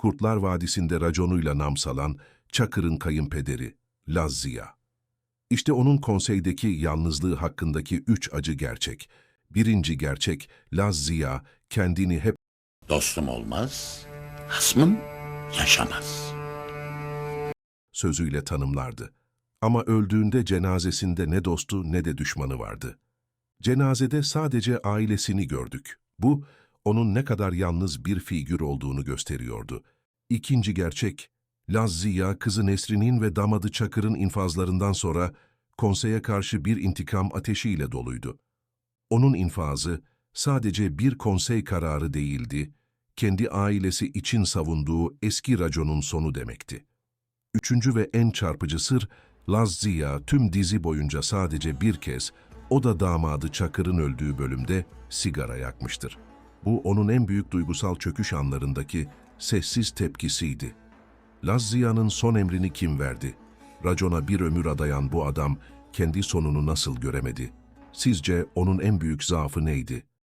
Kurtlar Vadisi'nde raconuyla nam salan Çakır'ın kayınpederi Laz Ziya. İşte onun konseydeki yalnızlığı hakkındaki üç acı gerçek. Birinci gerçek, Laz Ziya kendini hep Dostum olmaz, hasmım yaşamaz. sözüyle tanımlardı. Ama öldüğünde cenazesinde ne dostu ne de düşmanı vardı. Cenazede sadece ailesini gördük. Bu, onun ne kadar yalnız bir figür olduğunu gösteriyordu. İkinci gerçek, Laz Ziya kızı Nesrin'in ve damadı Çakır'ın infazlarından sonra konseye karşı bir intikam ateşiyle doluydu. Onun infazı sadece bir konsey kararı değildi, kendi ailesi için savunduğu eski raconun sonu demekti. Üçüncü ve en çarpıcı sır, Laz Ziya tüm dizi boyunca sadece bir kez, o da damadı Çakır'ın öldüğü bölümde sigara yakmıştır. Bu onun en büyük duygusal çöküş anlarındaki sessiz tepkisiydi. Laz Ziya'nın son emrini kim verdi? Racona bir ömür adayan bu adam kendi sonunu nasıl göremedi? Sizce onun en büyük zaafı neydi?